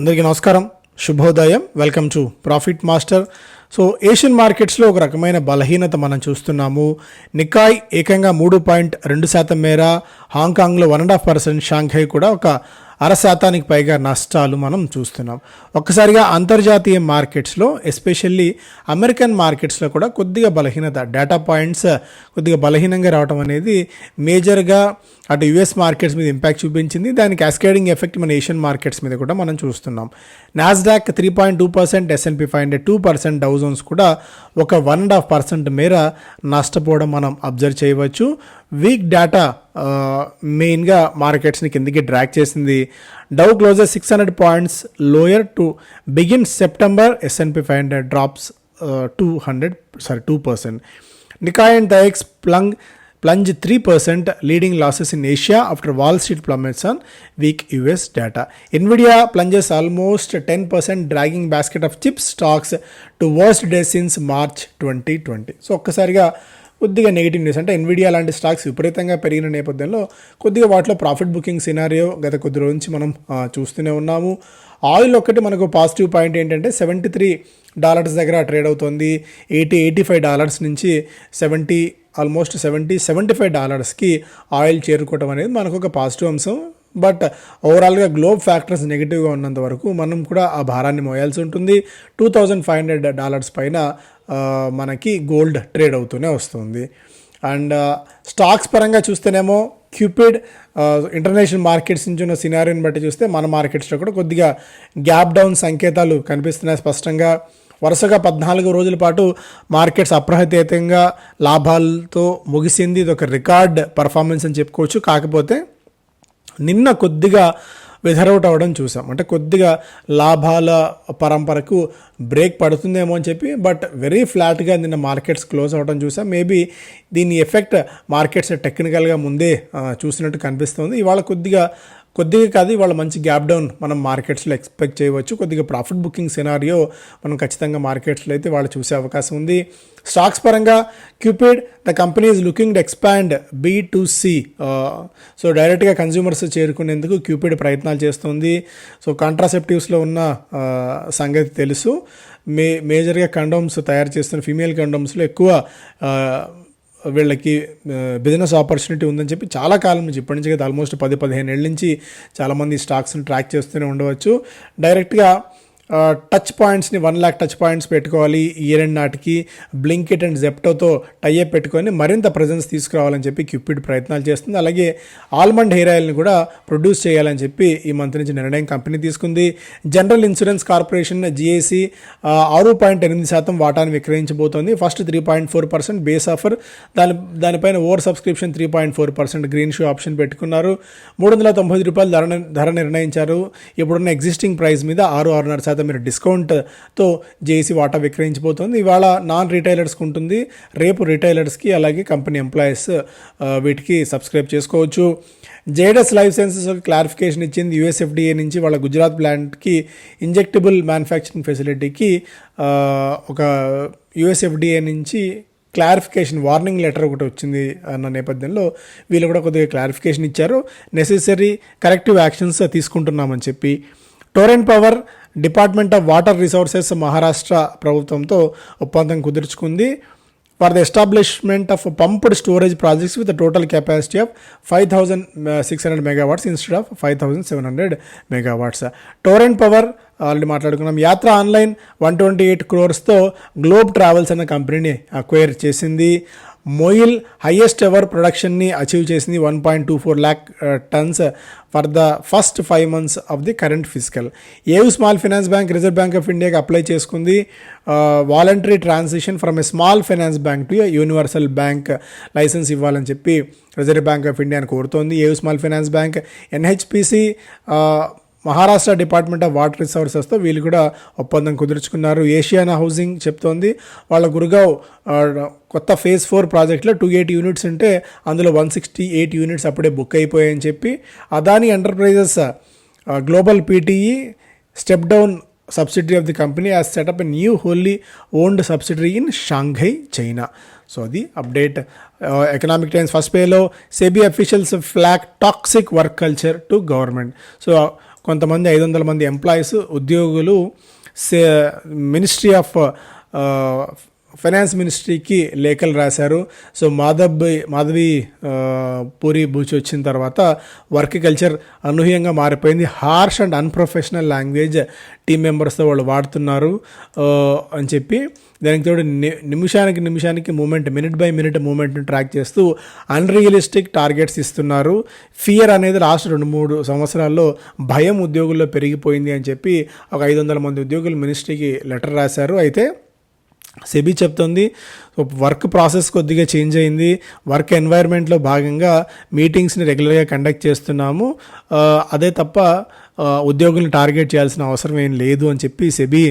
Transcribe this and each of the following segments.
అందరికీ నమస్కారం. శుభోదయం. Welcome to Profit Master so Asian మార్కెట్స్లో ఒక రకమైన బలహీనత మనం చూస్తున్నాము. నికాయ్ ఏకంగా మూడు పాయింట్ రెండు శాతం మేర హాంకాంగ్లో one and half percent Shanghai కూడా ఒక అర శాతానికి పైగా నష్టాలు మనం చూస్తున్నాం. ఒక్కసారిగా అంతర్జాతీయ మార్కెట్స్లో ఎస్పెషల్లీ అమెరికన్ మార్కెట్స్లో కూడా కొద్దిగా బలహీనత. డేటా పాయింట్స్ కొద్దిగా బలహీనంగా రావడం అనేది మేజర్గా అటు యుఎస్ మార్కెట్స్ మీద ఇంపాక్ట్ చూపించింది. దాని క్యాస్కేడింగ్ ఎఫెక్ట్ మన ఏషియన్ మార్కెట్స్ మీద కూడా మనం చూస్తున్నాం. Nasdaq three point two percent S&P five hundred two percent Dow Jones కూడా ఒక వన్ అండ్ హాఫ్ పర్సెంట్ మేర నష్టపోవడం మనం అబ్జర్వ్ చేయవచ్చు. వీక్ డేటా మెయిన్గా మార్కెట్స్ని కిందికి డ్రాక్ చేసింది. Dow closer six hundred points lower to begin September S&P five hundred drops two hundred sorry two percent. Nikkei and దైక్స్ plunge plunge three percent leading losses in Asia after Wall Street plummets on weak US data Nvidia plunges almost ten percent dragging basket of chips stocks to worst day since March twenty twenty so ఒక్కసారిగా కొద్దిగా negative news అంటే Nvidia లాంటి stocks విపరీతంగా పెరిగిన నేపథ్యంలో కొద్దిగా వాటిలో profit booking scenario గత కొద్ది రోజు నుంచి మనం చూస్తూనే ఉన్నాము. ఆయిల్ ఒక్కటి మనకు పాజిటివ్ పాయింట్ ఏంటంటే సెవెంటీ త్రీ డాలర్స్ దగ్గర ట్రేడ్ అవుతుంది. ఎయిటీ ఎయిటీ ఫైవ్ డాలర్స్ నుంచి seventy almost seventy seventy five డాలర్స్కి oil చేరుకోవడం అనేది మనకు ఒక పాజిటివ్ అంశం. బట్ ఓవరాల్గా గ్లోబ్ ఫ్యాక్టర్స్ నెగిటివ్గా ఉన్నంత వరకు మనం కూడా ఆ భారాన్ని మోయాల్సి ఉంటుంది. Two thousand five hundred dollars పైన మనకి గోల్డ్ ట్రేడ్ అవుతూనే వస్తుంది. అండ్ స్టాక్స్ పరంగా చూస్తేనేమో క్యూపిడ్ ఇంటర్నేషనల్ మార్కెట్స్ నుంచి ఉన్న సినారియోని బట్టి చూస్తే మన మార్కెట్స్లో కూడా కొద్దిగా గ్యాప్ డౌన్ సంకేతాలు కనిపిస్తున్నాయి. స్పష్టంగా వరుసగా పద్నాలుగు రోజుల పాటు మార్కెట్స్ అప్రహతీతంగా లాభాలతో ముగిసింది. ఇది ఒక రికార్డ్ పర్ఫార్మెన్స్ అని చెప్పుకోవచ్చు. కాకపోతే నిన్న కొద్దిగా విధరౌట్ అవ్వడం చూసాం. అంటే కొద్దిగా లాభాల పరంపరకు బ్రేక్ పడుతుందేమో అని చెప్పి బట్ వెరీ ఫ్లాట్గా నిన్న మార్కెట్స్ క్లోజ్ అవ్వడం చూసాం. మేబీ దీని ఎఫెక్ట్ మార్కెట్స్ టెక్నికల్గా ముందే చూసినట్టు కనిపిస్తుంది. ఇవాళ కొద్దిగా కొద్దిగా కాదు ఇవాళ మంచి గ్యాప్ డౌన్ మనం మార్కెట్స్లో ఎక్స్పెక్ట్ చేయవచ్చు. కొద్దిగా ప్రాఫిట్ బుకింగ్ సినారియో మనం ఖచ్చితంగా మార్కెట్స్లో అయితే వాళ్ళు చూసే అవకాశం ఉంది. స్టాక్స్ పరంగా Cupid the company is looking to expand B to C so డైరెక్ట్గా కన్జ్యూమర్స్ చేరుకునేందుకు క్యూపిడ్ ప్రయత్నాలు చేస్తుంది. సో కాంట్రాసెప్టివ్స్లో ఉన్న సంగతి తెలుసు. మే మేజర్గా కండోమ్స్ తయారు చేస్తున్న ఫీమేల్ కండోమ్స్లో ఎక్కువ వీళ్ళకి బిజినెస్ ఆపర్చునిటీ ఉందని చెప్పి చాలా కాలం నుంచి ఇప్పటి నుంచి కదా ఆల్మోస్ట్ పది పదిహేను ఏళ్ళ నుంచి చాలామంది స్టాక్స్ని ట్రాక్ చేస్తూనే ఉండవచ్చు. డైరెక్ట్గా టచ్ పాయింట్స్ని వన్ ల్యాక్ టచ్ పాయింట్స్ పెట్టుకోవాలి ఇయర్ నాటికి. బ్లింకెట్ అండ్ జెప్టోతో టైఅప్ పెట్టుకొని మరింత ప్రజెన్స్ తీసుకురావాలని చెప్పి క్యూపిడ్ ప్రయత్నాలు చేస్తుంది. అలాగే ఆల్మండ్ హెయిర్ ఆయిల్ని కూడా ప్రొడ్యూస్ చేయాలని చెప్పి ఈ మంత్ నుంచి నిర్ణయం కంపెనీ తీసుకుంది. జనరల్ ఇన్సూరెన్స్ కార్పొరేషన్ జిఐసి ఆరు పాయింట్ ఎనిమిది శాతం వాటాను విక్రయించబోతోంది. First three point four percent base offer దాని దానిపైన over subscription three point four percent greenshoe option పెట్టుకున్నారు. మూడు వందల తొంభై రూపాయలు ధర ధర నిర్ణయించారు. ఇప్పుడున్న ఎగ్జిస్టింగ్ ప్రైస్ మీద ఆరు ఆరున్నర శాతం మీరు డిస్కౌంట్తో జేసీ వాటా విక్రయించబోతోంది ఇవాళ నాన్ రిటైలర్స్కి ఉంటుంది. రేపు రిటైలర్స్కి అలాగే కంపెనీ ఎంప్లాయీస్ వీటికి సబ్స్క్రైబ్ చేసుకోవచ్చు. జేడస్ లైఫ్ సైన్సెస్ ఒక క్లారిఫికేషన్ ఇచ్చింది. యూఎస్ఎఫ్డిఏ నుంచి వాళ్ళ గుజరాత్ ప్లాంట్కి ఇంజెక్టబుల్ మ్యానుఫ్యాక్చరింగ్ ఫెసిలిటీకి ఒక యూఎస్ఎఫ్డిఏ నుంచి క్లారిఫికేషన్ వార్నింగ్ లెటర్ ఒకటి వచ్చింది అన్న నేపథ్యంలో వీళ్ళు కూడా కొద్దిగా క్లారిఫికేషన్ ఇచ్చారు. నెసెసరీ కరెక్టివ్ యాక్షన్స్ తీసుకుంటున్నామని చెప్పి. Torrent power department of water resources Maharashtra ప్రభుత్వంతో ఒప్పందం కుదుర్చుకుంది. For the establishment of pumped storage projects with total capacity of five thousand six hundred megawatts instead of five thousand seven hundred megawatts Torrent power already మాట్లాడుకున్నాం. Yatra online one twenty eight క్రోర్స్తో Globe travels అన్న కంపెనీని acquire చేసింది. మొయిల్ highest ever ప్రొడక్షన్ని achieve చేసింది one point two four lakh tons for the first five months of the current physical AU small finance bank reserve bank of ఇండియాకి apply చేసుకుంది. Voluntary transition from a small finance bank to universal bank licence ఇవ్వాలని చెప్పి reserve bank of ఇండియాని కోరుతోంది. AU small finance bank NHPC Maharashtra department of water రిసోర్సెస్తో వీళ్ళు కూడా ఒప్పందం కుదుర్చుకున్నారు. ఏషియానా housing చెప్తోంది. వాళ్ళ గురుగావ్ కొత్త ఫేజ్ ఫోర్ ప్రాజెక్ట్లో టూ ఎయిట్ యూనిట్స్ ఉంటే అందులో వన్ సిక్స్టీ ఎయిట్ యూనిట్స్ అప్పుడే బుక్ అయిపోయాయని చెప్పి Adani enterprises global PTE step down subsidiary of the company as set up a new wholly owned subsidiary in Shanghai China. So అది update. Economic Times first పేలో SEBI officials flag toxic work culture to government. So కొంతమంది ఐదు వందల మంది employees ఉద్యోగులు ministry of finance మినిస్ట్రీకి లేఖలు రాశారు. సో మాధవ్ మాధవి పూరి బూచి వచ్చిన తర్వాత వర్క్ కల్చర్ అనూహ్యంగా మారిపోయింది. Harsh and unprofessional language team మెంబర్స్తో వాళ్ళు వాడుతున్నారు అని చెప్పి దానికి తోడు ని- నిమిషానికి నిమిషానికి మూమెంట్ మినిట్ బై మినిట్ మూమెంట్ని ట్రాక్ చేస్తూ అన్రియలిస్టిక్ టార్గెట్స్ ఇస్తున్నారు. ఫియర్ అనేది లాస్ట్ రెండు మూడు సంవత్సరాల్లో భయం ఉద్యోగుల్లో పెరిగిపోయింది అని చెప్పి ఒక ఐదు వందల మంది ఉద్యోగులు మినిస్ట్రీకి లెటర్ రాశారు. అయితే సెబీ చెప్తుంది వర్క్ ప్రాసెస్ కొద్దిగా చేంజ్ అయింది. వర్క్ ఎన్వైర్న్మెంట్లో భాగంగా మీటింగ్స్ని రెగ్యులర్గా కండక్ట్ చేస్తున్నాము. అదే తప్ప ఉద్యోగులను టార్గెట్ చేయాల్సిన అవసరం ఏం లేదు అని చెప్పి సెబీ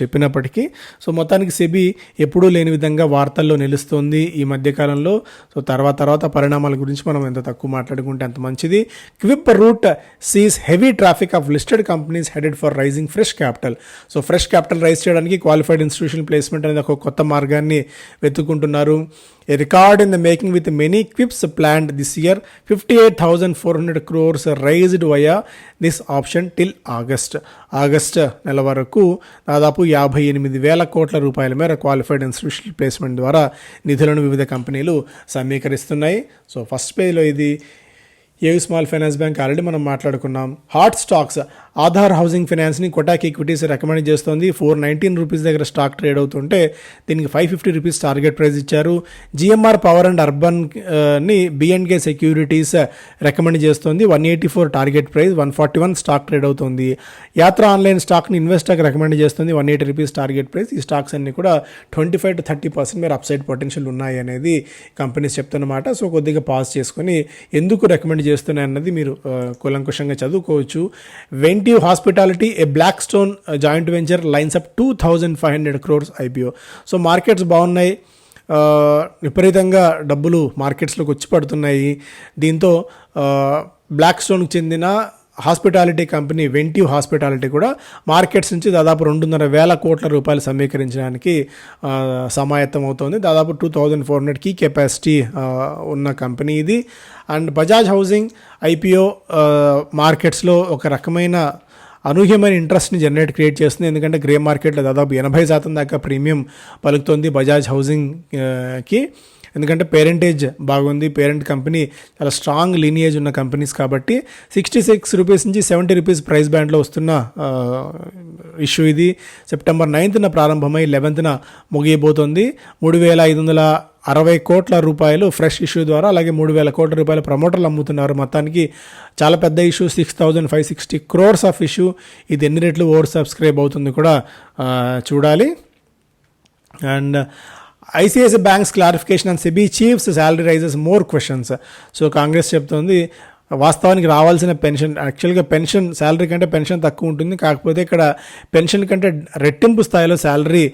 చెప్పినప్పటికీ. సో మొత్తానికి సెబీ ఎప్పుడూ లేని విధంగా వార్తల్లో నిలుస్తుంది ఈ మధ్యకాలంలో సో తర్వాత తర్వాత పరిణామాల గురించి మనం ఎంత తక్కువ మాట్లాడుకుంటే అంత మంచిది. QIP route sees heavy traffic of listed companies headed for raising fresh capital. So fresh capital raise చేయడానికి క్వాలిఫైడ్ ఇన్స్టిట్యూషన్ ప్లేస్మెంట్ అనేది ఒక కొత్త మార్గాన్ని వెతుక్కుంటున్నారు. A record in the making with many QIPs planned this year fifty eight thousand four hundred crores raised via this option till August August నెల వరకు దాదాపు యాభై ఎనిమిది వేల కోట్ల రూపాయల మేర క్వాలిఫైడ్ ఇన్స్టిట్యూషనల్ ప్లేస్మెంట్ ద్వారా నిధులను వివిధ కంపెనీలు సమీకరిస్తున్నాయి. సో ఫస్ట్ పేజ్లో ఇది a small finance bank already మనం మాట్లాడుకున్నాం. హాట్ స్టాక్స్ ఆధార్ హౌసింగ్ ఫైనాన్స్ని కొటాక్ ఈక్విటీస్ రికమెండ్ చేస్తుంది. ఫోర్ నైన్టీన్ రూపీస్ దగ్గర స్టాక్ ట్రేడ్ అవుతుంటే దీనికి five fifty rupees target price ఇచ్చారు. GMR power and అర్బన్ని B N K securities recommend చేస్తోంది. One eighty four target price one forty one stock trade అవుతుంది. Yatra online స్టాక్ని ఇన్వెస్టర్కి recommend చేస్తుంది. One eighty rupees target price. ఈ stocks అన్ని కూడా twenty five to thirty percent మీరు upside potential ఉన్నాయి అనేది కంపెనీస్ చెప్తున్నమాట. సో కొద్దిగా పాస్ చేసుకొని ఎందుకు రికమెండ్ చేస్తున్నాయి అన్నది మీరు కూలంకుషంగా చదువుకోవచ్చు. Ventive hospitality a Blackstone joint venture lines up two thousand five hundred crores IPO so markets బాగున్నాయి. విపరీతంగా డబ్బులు మార్కెట్స్లోకి వచ్చి పడుతున్నాయి. దీంతో బ్లాక్ స్టోన్కి చెందిన హాస్పిటాలిటీ కంపెనీ వెంటివ్ హాస్పిటాలిటీ కూడా మార్కెట్స్ నుంచి దాదాపు రెండున్నర వేల కోట్ల రూపాయలు సమీకరించడానికి సమాయత్తం అవుతోంది. దాదాపు టూ థౌజండ్ ఫోర్ హండ్రెడ్ కీ కెపాసిటీ ఉన్న కంపెనీ ఇది. అండ్ బజాజ్ హౌసింగ్ ఐపీఓ మార్కెట్స్లో ఒక రకమైన అనూహ్యమైన ఇంట్రెస్ట్ని జనరేట్ క్రియేట్ చేస్తుంది. ఎందుకంటే గ్రే మార్కెట్లో దాదాపు ఎనభై శాతం దాకా ప్రీమియం పలుకుతుంది బజాజ్ హౌసింగ్కి. ఎందుకంటే పేరెంటేజ్ బాగుంది పేరెంట్ కంపెనీ చాలా స్ట్రాంగ్ లీనియేజ్ ఉన్న కంపెనీస్ కాబట్టి సిక్స్టీ సిక్స్ రూపీస్ నుంచి సెవెంటీ రూపీస్ ప్రైస్ బ్యాండ్లో వస్తున్న ఇష్యూ ఇది. సెప్టెంబర్ నైన్త్న ప్రారంభమై లెవెన్త్న ముగియబోతోంది. మూడు వేల ఐదు వందల అరవై కోట్ల రూపాయలు ఫ్రెష్ ఇష్యూ ద్వారా అలాగే మూడు వేల కోట్ల రూపాయల ప్రమోటర్లు అమ్ముతున్నారు. మొత్తానికి చాలా పెద్ద issue six thousand five sixty crores of issue ఇది ఎన్ని రెట్లు? ఓవర్ సబ్స్క్రైబ్ అవుతుంది కూడా చూడాలి. And ICICI bank's clarification and SEBI chief's salary raises more questions so Congress చెప్తోంది వాస్తవానికి రావాల్సిన పెన్షన్ యాక్చువల్గా పెన్షన్ శాలరీ కంటే పెన్షన్ తక్కువ ఉంటుంది. కాకపోతే ఇక్కడ పెన్షన్ కంటే రెట్టింపు స్థాయిలో salary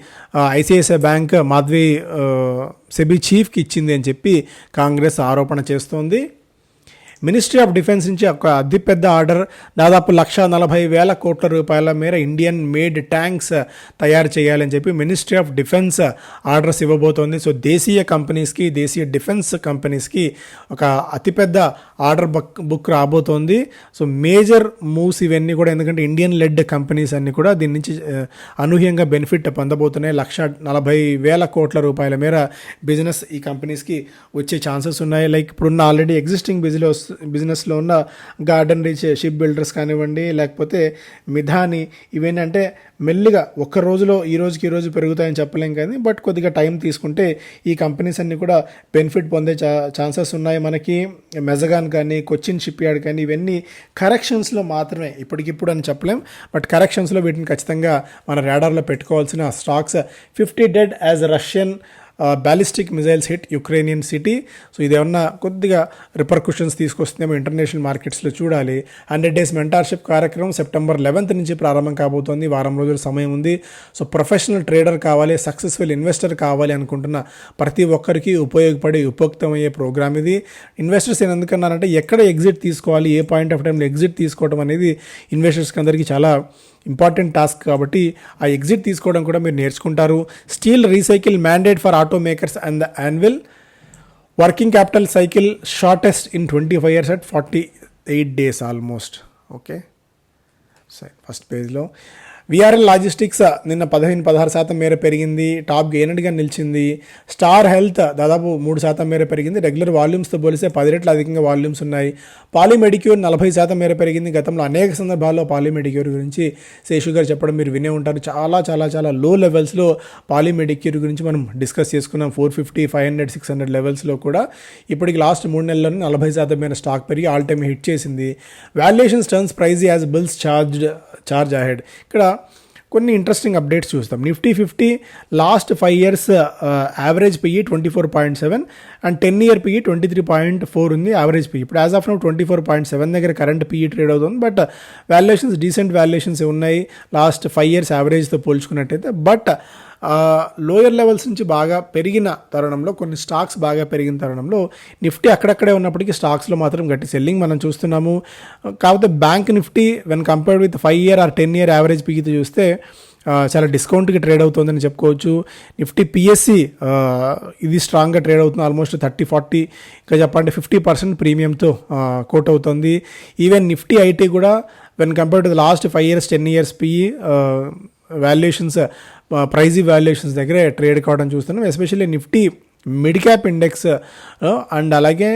ICICI bank Madhavi SEBI చీఫ్కి ఇచ్చింది అని చెప్పి కాంగ్రెస్ ఆరోపణ చేస్తోంది. మినిస్ట్రీ ఆఫ్ డిఫెన్స్ నుంచి ఒక అతిపెద్ద ఆర్డర్ దాదాపు లక్ష నలభై వేల కోట్ల రూపాయల మేర ఇండియన్ మేడ్ ట్యాంక్స్ తయారు చేయాలని చెప్పి మినిస్ట్రీ ఆఫ్ డిఫెన్స్ ఆర్డర్స్ ఇవ్వబోతోంది. సో దేశీయ కంపెనీస్కి దేశీయ డిఫెన్స్ కంపెనీస్కి ఒక అతిపెద్ద ఆర్డర్ బుక్ బుక్ రాబోతోంది. సో మేజర్ మూవ్స్ ఇవన్నీ కూడా ఎందుకంటే ఇండియన్ లెడ్ కంపెనీస్ అన్నీ కూడా దీని నుంచి uh, అనూహ్యంగా బెనిఫిట్ పొందబోతున్నాయి. లక్ష నలభై వేల కోట్ల రూపాయల మేర బిజినెస్ ఈ కంపెనీస్కి వచ్చే ఛాన్సెస్ ఉన్నాయి. లైక్ ఇప్పుడున్న ఆల్రెడీ ఎగ్జిస్టింగ్ బిజినెస్ బిజినెస్లో ఉన్న గార్డెన్ రీచ్ షిప్ బిల్డర్స్ కానివ్వండి లేకపోతే మిధాని ఇవేంటంటే మెల్లిగా ఒక్క రోజులో ఈ రోజుకి ఈ రోజు పెరుగుతాయని చెప్పలేం కానీ బట్ కొద్దిగా టైం తీసుకుంటే ఈ కంపెనీస్ అన్నీ కూడా బెనిఫిట్ పొందే ఛా ఛాన్సెస్ ఉన్నాయి. మనకి మెజగాన్ కానీ కొచ్చిన్ షిప్ యార్డ్ కానీ ఇవన్నీ కరెక్షన్స్లో మాత్రమే ఇప్పటికిప్పుడు అని చెప్పలేం. బట్ కరెక్షన్స్లో వీటిని ఖచ్చితంగా మన రాడార్లో పెట్టుకోవాల్సిన stocks fifty dead as Russian ballistic missiles hit Ukrainian city so ఇది ఏమన్నా కొద్దిగా రిపర్కుషన్స్ తీసుకొస్తుందేమో ఇంటర్నేషనల్ మార్కెట్స్లో చూడాలి. హండ్రెడ్ డేస్ మెంటార్షిప్ కార్యక్రమం సెప్టెంబర్ లెవెన్త్ నుంచి ప్రారంభం కాబోతోంది. వారం రోజుల సమయం ఉంది. సో ప్రొఫెషనల్ ట్రేడర్ కావాలి సక్సెస్ఫుల్ ఇన్వెస్టర్ కావాలి అనుకుంటున్న ప్రతి ఒక్కరికి ఉపయోగపడే ఉపయుక్తమయ్యే ప్రోగ్రామ్ ఇది. ఇన్వెస్టర్స్ నేను ఎందుకన్నానంటే ఎక్కడ ఎగ్జిట్ తీసుకోవాలి ఏ పాయింట్ ఆఫ్ టైంలో ఎగ్జిట్ తీసుకోవడం అనేది ఇన్వెస్టర్స్కి అందరికీ చాలా ఇంపార్టెంట్ టాస్క్ కాబట్టి ఆ ఎగ్జిట్ తీసుకోవడం కూడా మీరు నేర్చుకుంటారు. Steel recycle mandate for auto makers and the annual working capital cycle shortest in twenty five years at forty eight days almost okay సరే ఫస్ట్ పేజ్లో విఆర్ఎల్ లాజిస్టిక్స్ నిన్న పదిహేను పదహారు శాతం మేర పెరిగింది. టాప్ గెయినర్గా నిలిచింది. స్టార్ హెల్త్ దాదాపు మూడు శాతం మేర పెరిగింది. రెగ్యులర్ వాల్యూమ్స్తో పోలిస్తే పది రెట్లు అధికంగా వాల్యూమ్స్ ఉన్నాయి. పాలిమెడిక్యూర్ నలభై శాతం మేర పెరిగింది. గతంలో అనేక సందర్భాల్లో పాలిమెడిక్యూర్ గురించి శేషు గారు చెప్పడం మీరు వినే ఉంటారు. చాలా చాలా చాలా లో లెవెల్స్లో పాలిమెడిక్యూర్ గురించి మనం డిస్కస్ చేసుకున్నాం. Four fifty five hundred six hundred లెవెల్స్లో కూడా. ఇప్పటికి లాస్ట్ మూడు నెలల్లోనే నలభై శాతం మేర స్టాక్ పెరిగి ఆల్ టైమ్ హిట్ చేసింది. Valuations turns prize as bills charged charge ahead ఇక్కడ కొన్ని ఇంట్రెస్టింగ్ అప్డేట్స్ చూస్తాం. Nifty fifty last five years average PE twenty four point seven and ten year PE twenty three point four ఉంది average PE ఇప్పుడు as of now twenty four point seven దగ్గర current PE trade అవుతుంది. But valuations decent valuations ఉన్నాయి? Last five years యావరేజ్తో పోల్చుకున్నట్టయితే. But lower levels నుంచి బాగా పెరిగిన తరుణంలో కొన్ని స్టాక్స్ బాగా పెరిగిన తరుణంలో నిఫ్టీ అక్కడక్కడే ఉన్నప్పటికీ స్టాక్స్లో మాత్రం గట్టి సెల్లింగ్ మనం చూస్తున్నాము. కాకపోతే bank Nifty when compared with five year or ten year average పీకితో చూస్తే చాలా డిస్కౌంట్కి ట్రేడ్ అవుతుందని చెప్పుకోవచ్చు. నిఫ్టీ పిఎస్సి ఇది స్ట్రాంగ్గా ట్రేడ్ అవుతుంది. ఆల్మోస్ట్ థర్టీ ఫార్టీ ఇంకా చెప్పాలంటే ఫిఫ్టీ పర్సెంట్ ప్రీమియంతో కోట్ అవుతుంది. ఈవెన్ నిఫ్టీ ఐటీ కూడా when compare to the last five years ten years PE valuations pricey valuations దగ్గరే ట్రేడ్ కావడం చూస్తున్నాం. Especially Nifty mid cap index and అలాగే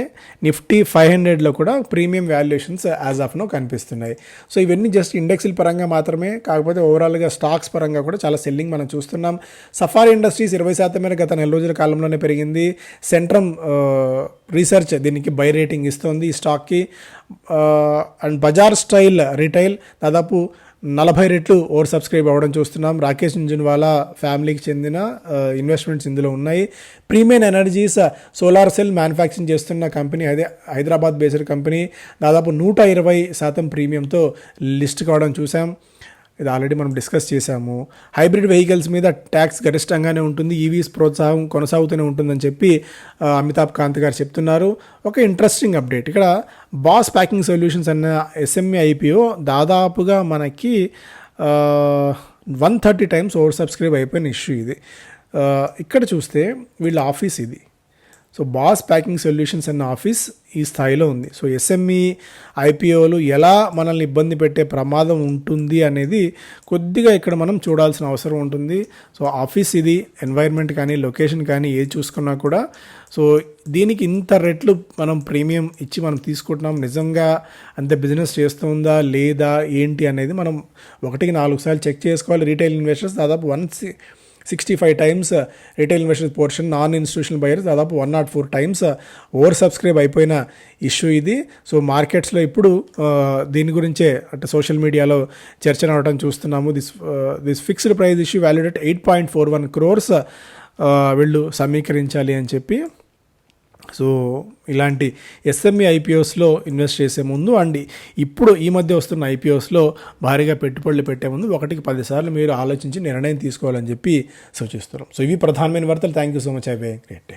నిఫ్టీ ఫైవ్ హండ్రెడ్లో కూడా premium valuations as of now కనిపిస్తున్నాయి. సో ఇవన్నీ జస్ట్ ఇండెక్స్ల పరంగా మాత్రమే కాకపోతే ఓవరాల్గా స్టాక్స్ పరంగా కూడా చాలా సెల్లింగ్ మనం చూస్తున్నాం. సఫారీ ఇండస్ట్రీస్ ఇరవై శాతం మేర గత నెల రోజుల కాలంలోనే పెరిగింది. సెంట్రమ్ రీసెర్చ్ uh, దీనికి బై రేటింగ్ ఇస్తుంది ఈ స్టాక్కి అండ్ బజార్ స్టైల్ రిటైల్ దాదాపు నలభై రెట్లు ఓవర్ సబ్స్క్రైబ్ అవ్వడం చూస్తున్నాం. రాకేష్ జున్వాలా ఫ్యామిలీకి చెందిన ఇన్వెస్ట్మెంట్స్ ఇందులో ఉన్నాయి. Premium energies solar cell manufacturing చేస్తున్న కంపెనీ అదే హైదరాబాద్ బేస్డ్ కంపెనీ. దాదాపు నూట ఇరవై శాతం ప్రీమియంతో లిస్ట్ కావడం చూసాం ఇది ఆల్రెడీ మనం డిస్కస్ చేశాము. హైబ్రిడ్ వెహికల్స్ మీద ట్యాక్స్ గరిష్టంగానే ఉంటుంది e ఈవీస్ ప్రోత్సాహం కొనసాగుతూనే ఉంటుందని చెప్పి అమితాబ్ కాంత్ గారు చెప్తున్నారు. ఒక ఇంట్రెస్టింగ్ అప్డేట్ ఇక్కడ బాస్ ప్యాకింగ్ సొల్యూషన్స్ అన్న ఎస్ఎంఏ ఐపీఓ దాదాపుగా మనకి one thirty times over subscribe అయిపోయిన ఇష్యూ ఇది. ఇక్కడ చూస్తే వీళ్ళ ఆఫీస్ ఇది. సో బాస్ ప్యాకింగ్ సొల్యూషన్స్ అన్న ఆఫీస్ ఈ స్థాయిలో ఉంది. సో ఎస్ఎంఈ ఐపీఓలు ఎలా మనల్ని ఇబ్బంది పెట్టే ప్రమాదం ఉంటుంది అనేది కొద్దిగా ఇక్కడ మనం చూడాల్సిన అవసరం ఉంటుంది. సో ఆఫీస్ ఇది ఎన్వైర్న్మెంట్ కానీ లొకేషన్ కానీ ఏది చూసుకున్నా కూడా. సో దీనికి ఇంత రెట్లు మనం ప్రీమియం ఇచ్చి మనం తీసుకుంటున్నాం. నిజంగా అంత బిజినెస్ చేస్తుందా లేదా ఏంటి అనేది మనం ఒకటికి నాలుగు సార్లు చెక్ చేసుకోవాలి. రీటైల్ ఇన్వెస్టర్స్ దాదాపు one sixty five times retail investors portion non institutional buyers దాదాపు one nought four times over subscribe అయిపోయిన ఇష్యూ ఇది. సో మార్కెట్స్లో ఇప్పుడు uh, దీని గురించే అంటే సోషల్ మీడియాలో చర్చ రావడం చూస్తున్నాము. This this fixed price issue valued eight point four one crores వీళ్ళు సమీకరించాలి అని చెప్పి సో ఇలాంటి ఎస్ఎంఈ ఐపీఓస్లో ఇన్వెస్ట్ చేసే ముందు అండ్ ఇప్పుడు ఈ మధ్య వస్తున్న ఐపీఓస్లో భారీగా పెట్టుబడులు పెట్టే ముందు ఒకటికి పదిసార్లు మీరు ఆలోచించి నిర్ణయం తీసుకోవాలని చెప్పి సూచిస్తున్నాం. సో ఇవి ప్రధానమైన వార్తలు. Thank you so much. I great day.